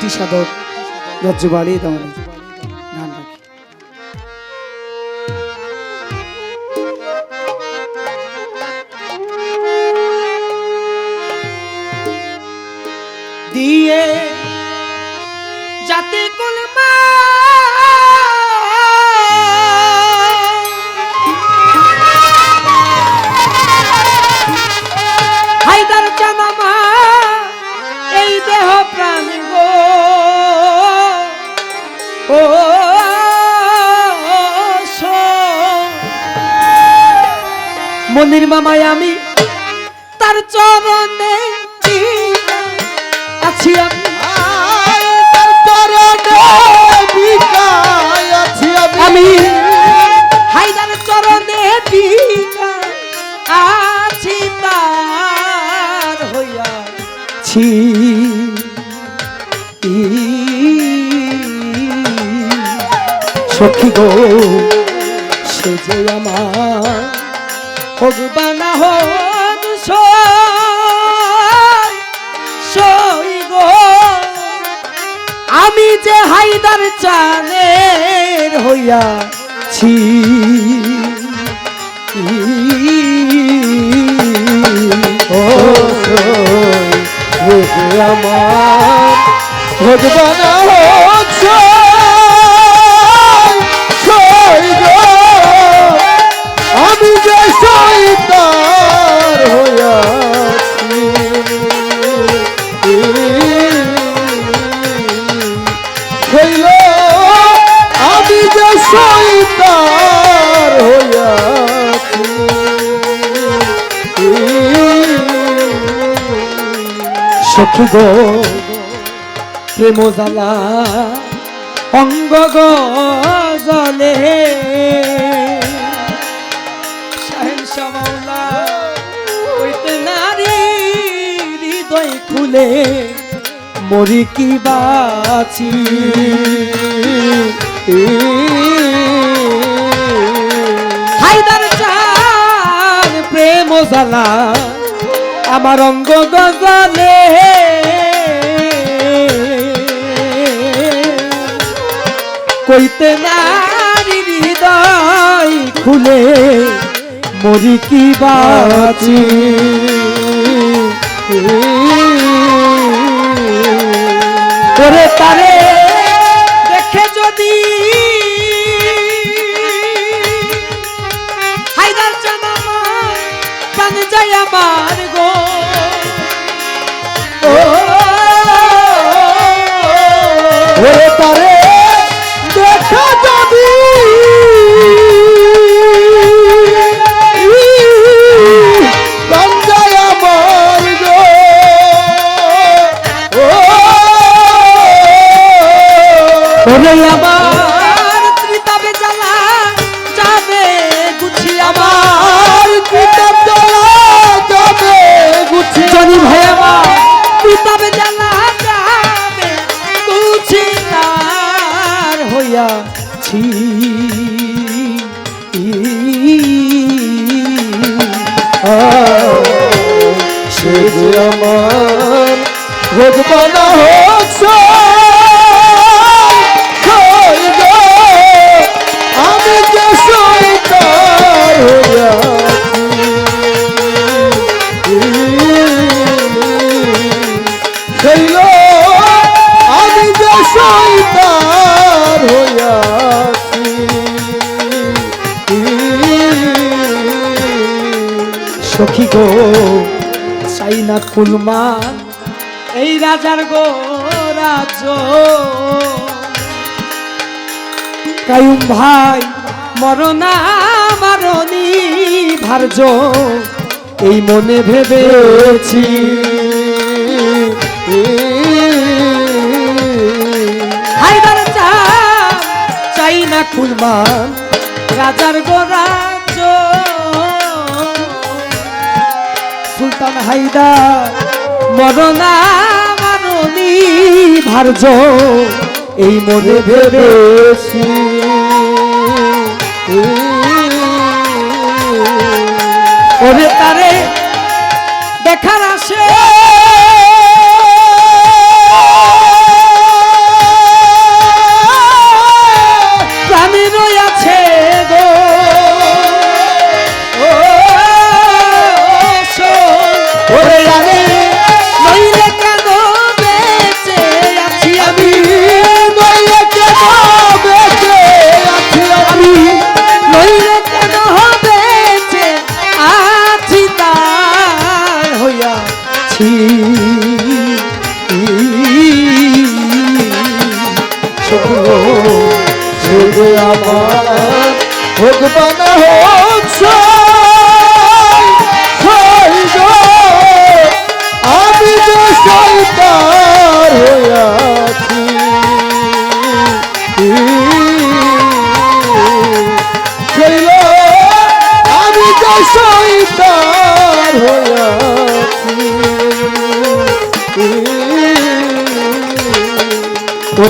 একটি সাধক রজ্জু বাড়ি মনির মামায় আমি তার চরণে আছি আমি। আমি। হায়দার চরণে আছি তার হইয়াছি সখী গো সে যে আমার হোক সই গো। আমি যে হাইদার চানের হইয়াছি ও আমার হচ্ছে আমি হইল আমি যে সৈতার সখী গো প্রেম জ্বালা অঙ্গ জলে মরি কি বাছি প্রেম জ্বালা, আমার অঙ্গ গজলে। কইতে নারী হৃদয় খুলে, মরি কি বাঁচি? তারে দেখা যাবি। আমার হইয়াছি সে আমার হচ্ছে। আমি সখী গো, চাই না কুলমান এই রাজার গো রাজ কায়ুম ভাই, মরনা মারনি ভার্য। এই মনে ভেবেছি। চাই না কুলমান রাজার গো রাজ হাইদা মরণা মাননি ভার্য এই মনে ভেবেছি।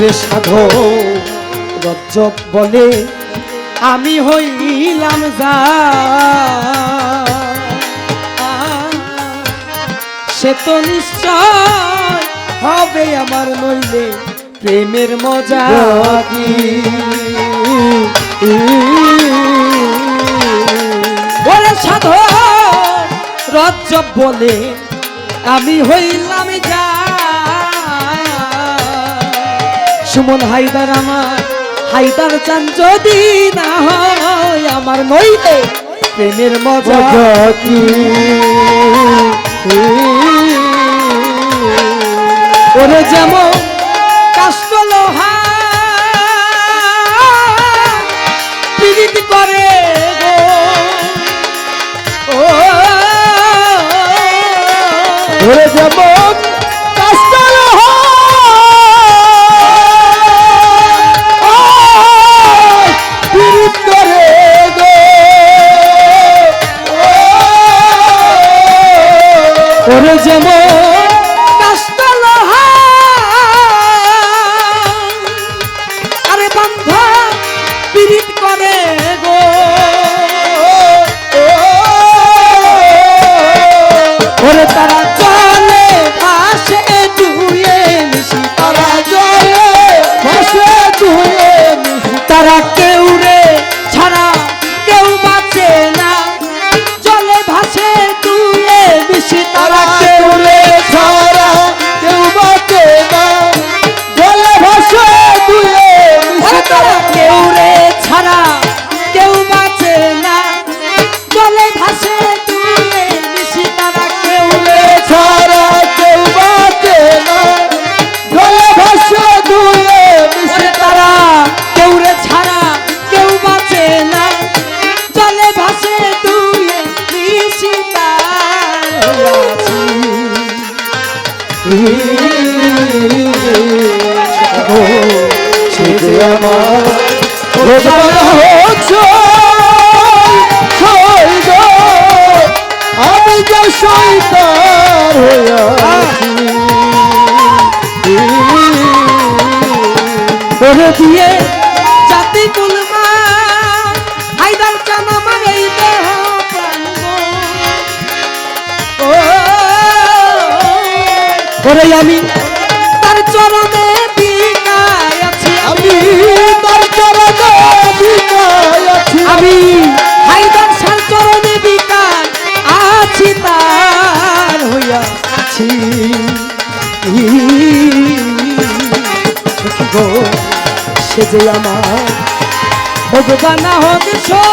ওরে সাধো। রজ্জব বলে, আমি হইলাম যা। সে তো নিশ্চয় হবে আমার নইলে প্রেমের মজা কি? ওরে সাধো রজ্জব বলে, আমি হইলাম যা। সুমন হায়দার আমার হায়দার চান যদি না হয় আমার নইলে প্রেমের মজা কি ওরে যেমন ওরে যেমন আরে বান্ধা পীড়িত করে গো। ওরে তারা আমার আমি যে সৈতার হইয়াছি ওরে দিয়ে জাতি কুলমা হায়দার চান তার চরণে আছি আমি হায়দার সার চরণে আছি তার হইয়াছি। গো, সে যে আমার ভগবান হোক গো